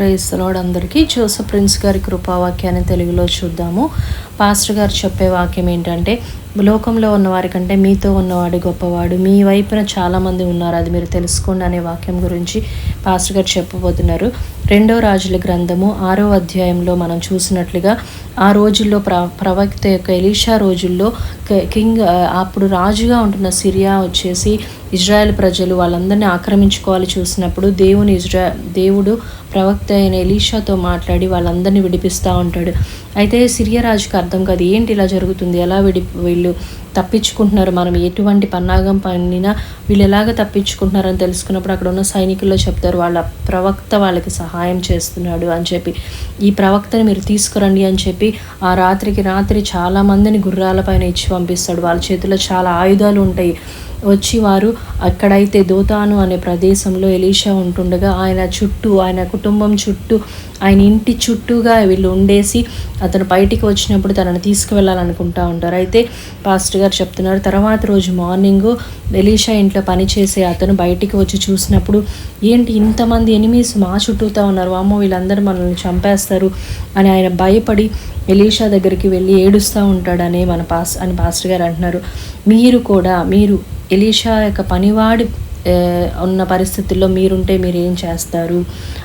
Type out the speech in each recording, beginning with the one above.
క్రైస్తలోడ్ అందరికీ Joseph prince గారి కృపావాక్యాన్ని తెలుగులో చూద్దాము. పాస్టర్ గారు చెప్పే వాక్యం ఏంటంటే లోకంలో ఉన్నవారి కంటే మీతో ఉన్నవాడు గొప్పవాడు. మీ వైపున చాలామంది ఉన్నారు అది మీరు తెలుసుకోండి అనే వాక్యం గురించి పాస్టర్ గారు చెప్పబోతున్నారు. రెండో రాజుల గ్రంథము ఆరో అధ్యాయంలో మనం చూసినట్లుగా ఆ రోజుల్లో ప్ర ప్రవక్త యొక్క ఎలీషా రోజుల్లో క- కింగ్ అప్పుడు రాజుగా ఉంటున్న సిరియా వచ్చేసి ఇజ్రాయెల్ ప్రజలు వాళ్ళందరినీ ఆక్రమించుకోవాలి చూసినప్పుడు దేవుని ఇజ్రా దేవుడు ప్రవక్త అయిన ఎలీషాతో మాట్లాడి వాళ్ళందరినీ విడిపిస్తూ ఉంటాడు. అయితే సిరియరాజుకి అర్థం కాదు. ఏంటి ఇలా జరుగుతుంది? ఎలా విడి వీళ్ళు తప్పించుకుంటున్నారు. మనం ఎటువంటి పన్నాగం పన్నినా వీళ్ళు ఎలాగ తప్పించుకుంటున్నారని తెలుసుకున్నప్పుడు అక్కడ ఉన్న సైనికుల్లో చెప్తారు వాళ్ళ ప్రవక్త వాళ్ళకి సహాయం చేస్తున్నాడు అని చెప్పి. ఈ ప్రవక్తని మీరు తీసుకురండి అని చెప్పి ఆ రాత్రికి రాత్రి చాలా మందిని గుర్రాల పైన ఇచ్చి పంపిస్తాడు. వాళ్ళ చేతిలో చాలా ఆయుధాలు ఉంటాయి. వచ్చి వారు అక్కడైతే దోతాను అనే ప్రదేశంలో ఎలీషా ఉంటుండగా ఆయన చుట్టూ ఆయన కుటుంబం చుట్టూ ఆయన ఇంటి చుట్టూగా వీళ్ళు ఉండేసి అతను బయటికి వచ్చినప్పుడు తనను తీసుకువెళ్ళాలనుకుంటా ఉంటారు. అయితే పాస్ట్ గారు చెప్తున్నారు. తర్వాత రోజు మార్నింగ్ ఎలీషా ఇంట్లో పనిచేసే అతను బయటికి వచ్చి చూసినప్పుడు ఏంటి ఇంతమంది ఎనిమీస్ మా చుట్టూతా ఉన్నారు? అమ్మో వీళ్ళందరూ మనల్ని చంపేస్తారు అని ఆయన భయపడి ఎలీషా దగ్గరికి వెళ్ళి ఏడుస్తూ ఉంటాడని మన పాస్ అని పాస్టర్ గారు అంటున్నారు. మీరు కూడా మీరు ఎలీషా యొక్క పనివాడి ఉన్న పరిస్థితుల్లో మీరుంటే మీరు ఏం చేస్తారు?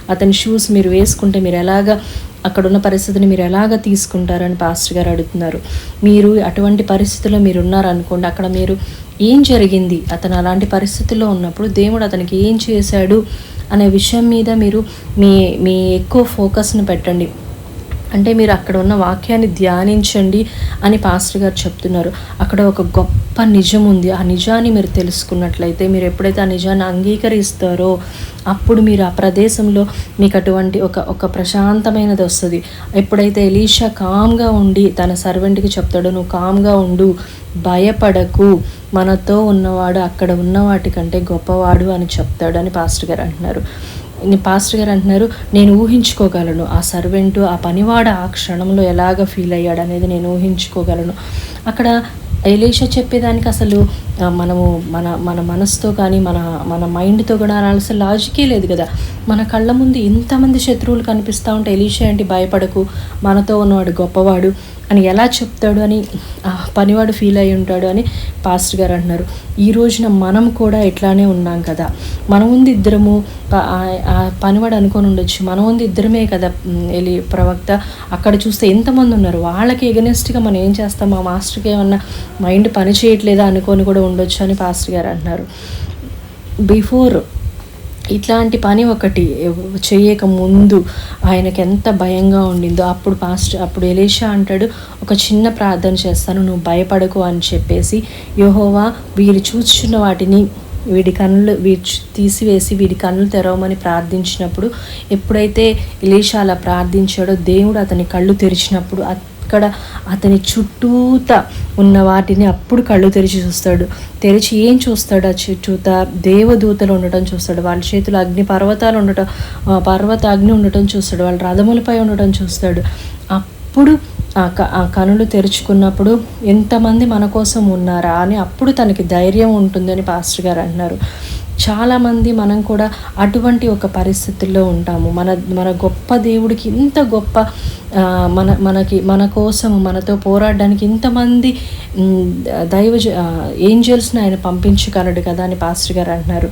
అతని షూస్ మీరు వేసుకుంటే మీరు ఎలాగ అక్కడ ఉన్న పరిస్థితిని మీరు ఎలాగ తీసుకుంటారని పాస్టర్ గారు అడుగుతున్నారు. మీరు అటువంటి పరిస్థితుల్లో మీరు ఉన్నారనుకోండి అక్కడ మీరు ఏం జరిగింది? అతను అలాంటి పరిస్థితుల్లో ఉన్నప్పుడు దేవుడు అతనికి ఏం చేశాడు? అనే విషయం మీద మీరు మీ మీ ఎక్కువ ఫోకస్ను పెట్టండి. అంటే మీరు అక్కడ ఉన్న వాక్యాన్ని ధ్యానించండి అని పాస్టర్ గారు చెప్తున్నారు. అక్కడ ఒక గొప్ప నిజం ఉంది. ఆ నిజాన్ని మీరు తెలుసుకున్నట్లయితే మీరు ఎప్పుడైతే ఆ నిజాన్ని అంగీకరిస్తారో అప్పుడు మీరు ఆ ప్రదేశంలో మీకు అటువంటి ఒక ఒక ప్రశాంతమైనది వస్తుంది. ఎప్పుడైతే ఎలీషా కామ్గా ఉండి తన సర్వెంట్కి చెప్తాడో నువ్వు కామ్గా ఉండు భయపడకు మనతో ఉన్నవాడు అక్కడ ఉన్న వాటికంటే గొప్పవాడు అని చెప్తాడు అని పాస్టర్ గారు అంటున్నారు. పాస్టర్ గారు అంటున్నారు నేను ఊహించుకోగలను. ఆ సర్వెంట్ ఆ పనివాడు ఆ క్షణంలో ఎలాగ ఫీల్ అయ్యాడు అనేది నేను ఊహించుకోగలను. అక్కడ ఎలీషా చెప్పేదానికి అసలు మనము మన మన మనసుతో కానీ మన మన మైండ్తో కూడా అనాల్సిన లాజికే లేదు కదా. మన కళ్ళ ముందు ఇంతమంది శత్రువులు కనిపిస్తూ ఉంటే ఎలీషా అంటే భయపడకు? మనతో ఉన్నవాడు గొప్పవాడు అని ఎలా చెప్తాడు అని ఆ పనివాడు ఫీల్ అయి ఉంటాడు అని పాస్టర్ గారు అంటున్నారు. ఈ రోజున మనం కూడా ఇట్లానే ఉన్నాం కదా. మన ముందు ఇద్దరము ఆ- పనివాడు అనుకొని ఉండొచ్చు. మన ముందు ఇద్దరమే కదా ఎలి ప్రవక్త. అక్కడ చూస్తే ఎంతమంది ఉన్నారు. వాళ్ళకి ఎగనెస్ట్గా మనం ఏం చేస్తాం? మా మాస్టర్కి ఏమన్నా మైండ్ పని చేయట్లేదా అనుకొని కూడా ఉండొచ్చు అని పాస్టర్ గారు అంటున్నారు. బిఫోర్ ఇట్లాంటి పని ఒకటి చేయక ముందు ఆయనకి ఎంత భయంగా ఉండిందో అప్పుడు పాస్ట్ అప్పుడు ఎలీషా అంటాడు ఒక చిన్న ప్రార్థన చేస్తాను నువ్వు భయపడకు అని చెప్పేసి యహోవా వీరు చూస్తున్న వాటిని వీడి కన్నులు వీడి తీసివేసి వీడి కన్నులు తెరవమని ప్రార్థించినప్పుడు ఎప్పుడైతే ఎలీషా అలా ప్రార్థించాడో దేవుడు అతని కళ్ళు తెరిచినప్పుడు అక్కడ అతని చుట్టూత ఉన్న వాటిని అప్పుడు కళ్ళు తెరిచి చూస్తాడు. తెరిచి ఏం చూస్తాడు ఆ చుట్టూత? దేవదూతలు ఉండటం చూస్తాడు. వాళ్ళ చేతిలో అగ్ని పర్వతాలు ఉండటం పర్వత అగ్ని ఉండటం చూస్తాడు. వాళ్ళ రథములపై ఉండటం చూస్తాడు. అప్పుడు ఆ క ఆ కనులు తెరుచుకున్నప్పుడు ఎంతమంది మన కోసం ఉన్నారా అని అప్పుడు తనకి ధైర్యం ఉంటుందని పాస్టర్ గారు అంటున్నారు. చాలామంది మనం కూడా అటువంటి ఒక పరిస్థితుల్లో ఉంటాము. మన మన గొప్ప దేవుడికి ఇంత గొప్ప మన మనకి మన కోసం మనతో పోరాడడానికి ఇంతమంది దైవ ఏంజల్స్ని ఆయన పంపించగలడు కదా అని పాస్టర్ గారు అంటున్నారు.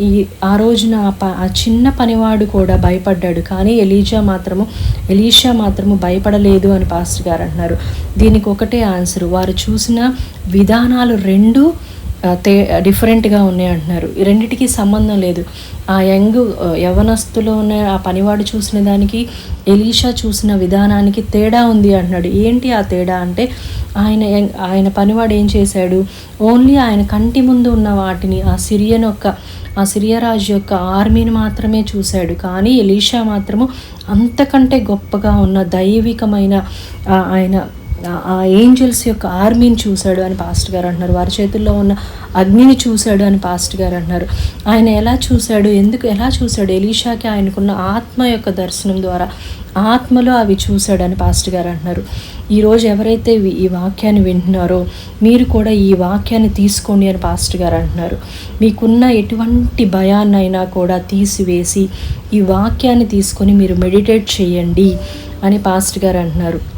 ఈ ఆ రోజున ఆ ప ఆ చిన్న పనివాడు కూడా భయపడ్డాడు. కానీ ఎలీజా మాత్రము ఎలీషా మాత్రము భయపడలేదు అని పాస్టర్ గారు అంటున్నారు. దీనికి ఒకటే ఆన్సర్. వారు చూసిన విధానాలు రెండు తే డిఫరెంట్గా ఉన్నాయి అంటున్నారు. ఈ సంబంధం లేదు. ఆ యంగ్ యవనస్తులో ఉన్న ఆ పనివాడు చూసిన దానికి ఎలీషా చూసిన విధానానికి తేడా ఉంది అంటున్నాడు. ఏంటి ఆ తేడా అంటే ఆయన ఆయన పనివాడు ఏం చేశాడు? ఓన్లీ ఆయన కంటి ముందు ఉన్న వాటిని ఆ సిరియన్ యొక్క ఆ సిరియరాజు యొక్క ఆర్మీని మాత్రమే చూశాడు. కానీ ఎలీషా మాత్రము అంతకంటే గొప్పగా ఉన్న దైవికమైన ఆయన ఆ- ఏంజల్స్ యొక్క ఆర్మీని చూశాడు అని పాస్ట్ గారు అంటున్నారు. వారి చేతుల్లో ఉన్న అగ్నిని చూశాడు అని పాస్ట్ గారు అంటున్నారు. ఆయన ఎలా చూశాడు? ఎందుకు ఎలా చూశాడు? ఎలీషాకి ఆయనకున్న ఆత్మ యొక్క దర్శనం ద్వారా ఆత్మలో అవి చూశాడని పాస్ట్ గారు అంటున్నారు. ఈరోజు ఎవరైతే ఈ వాక్యాన్ని వింటున్నారో మీరు కూడా ఈ వాక్యాన్ని తీసుకోండి అని పాస్ట్ గారు అంటున్నారు. మీకున్న ఎటువంటి భయాన్నైనా కూడా తీసివేసి ఈ వాక్యాన్ని తీసుకొని మీరు మెడిటేట్ చేయండి అని పాస్ట్ గారు అంటున్నారు.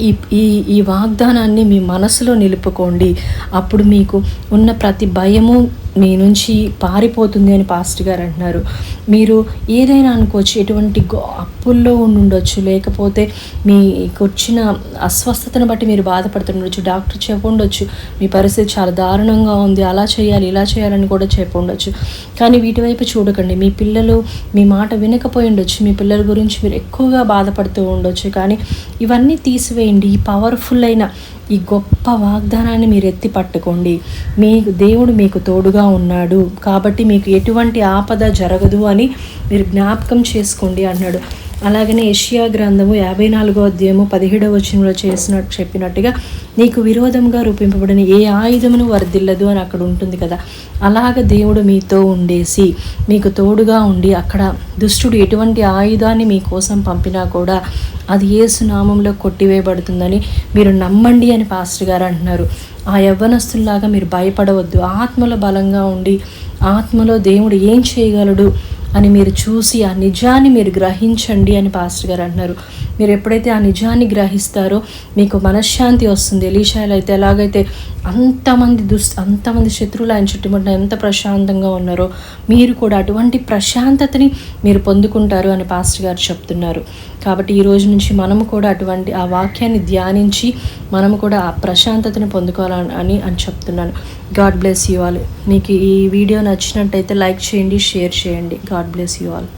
ఈ ఈ ఈ వాగ్దానాన్ని మీ మనసులో నిలుపుకోండి. అప్పుడు మీకు ఉన్న ప్రతి భయము మీ నుంచి పారిపోతుంది అని పాస్ట్ గారు అంటున్నారు. మీరు ఏదైనా అనుకోవచ్చు ఎటువంటి అప్పుల్లో ఉండి ఉండొచ్చు లేకపోతే మీకు వచ్చిన అస్వస్థతను బట్టి మీరు బాధపడుతుండొచ్చు డాక్టర్ చెప్పుండొచ్చు మీ పరిస్థితి చాలా దారుణంగా ఉంది అలా చేయాలి ఇలా చేయాలని కూడా చెప్పుండొచ్చు. కానీ వీటి వైపు చూడకండి. మీ పిల్లలు మీ మాట వినకపోయి ఉండొచ్చు మీ పిల్లల గురించి మీరు ఎక్కువగా బాధపడుతూ ఉండొచ్చు. కానీ ఇవన్నీ తీసివేయండి. ఈ పవర్ఫుల్ అయిన ఈ గొప్ప వాగ్దానాన్ని మీరు ఎత్తి పట్టుకోండి. మీకు దేవుడు మీకు తోడుగా ఉన్నాడు. కాబట్టి మీకు ఎటువంటి ఆపద జరగదు అని మీరు జ్ఞాపకం చేసుకోండి అన్నాడు. అలాగనే ఏషియా గ్రంథము యాభై నాలుగో అధ్యాయము పదిహేడవ వచనంలో చేసినట్టు చెప్పినట్టుగా నీకు విరోధంగా రూపింపబడిన ఏ ఆయుధమును వర్దిల్లదు అని అక్కడ ఉంటుంది కదా. అలాగ దేవుడు మీతో ఉండేసి మీకు తోడుగా ఉండి అక్కడ దుష్టుడు ఎటువంటి ఆయుధాన్ని మీకోసం పంపినా కూడా అది యేసు నామంలో కొట్టివేయబడుతుందని మీరు నమ్మండి అని పాస్టర్ గారు అంటున్నారు. ఆ యవ్వనస్తుల్లాగా మీరు భయపడవద్దు. ఆత్మలో బలంగా ఉండి ఆత్మలో దేవుడు ఏం చేయగలడు? అని మీరు చూసి ఆ నిజాన్ని మీరు గ్రహించండి అని పాస్టర్ గారు అంటున్నారు. మీరు ఎప్పుడైతే ఆ నిజాన్ని గ్రహిస్తారో మీకు మనశ్శాంతి వస్తుంది. ఎలీషాయలు అయితే ఎలాగైతే అంతమంది దుస్ అంతమంది శత్రువులు ఆయన చుట్టుముట్టిన ఎంత ప్రశాంతంగా ఉన్నారో మీరు కూడా అటువంటి ప్రశాంతతని మీరు పొందుకుంటారు అని పాస్టర్ గారు చెప్తున్నారు. కాబట్టి ఈ రోజు నుంచి మనము కూడా అటువంటి ఆ వాక్యాన్ని ధ్యానించి మనము కూడా ఆ ప్రశాంతతని పొందుకోవాలని అని అని చెప్తున్నాను. God bless you all. మీకు ఈ వీడియో నచ్చినట్టయితే లైక్ చేయండి షేర్ చేయండి. God bless you all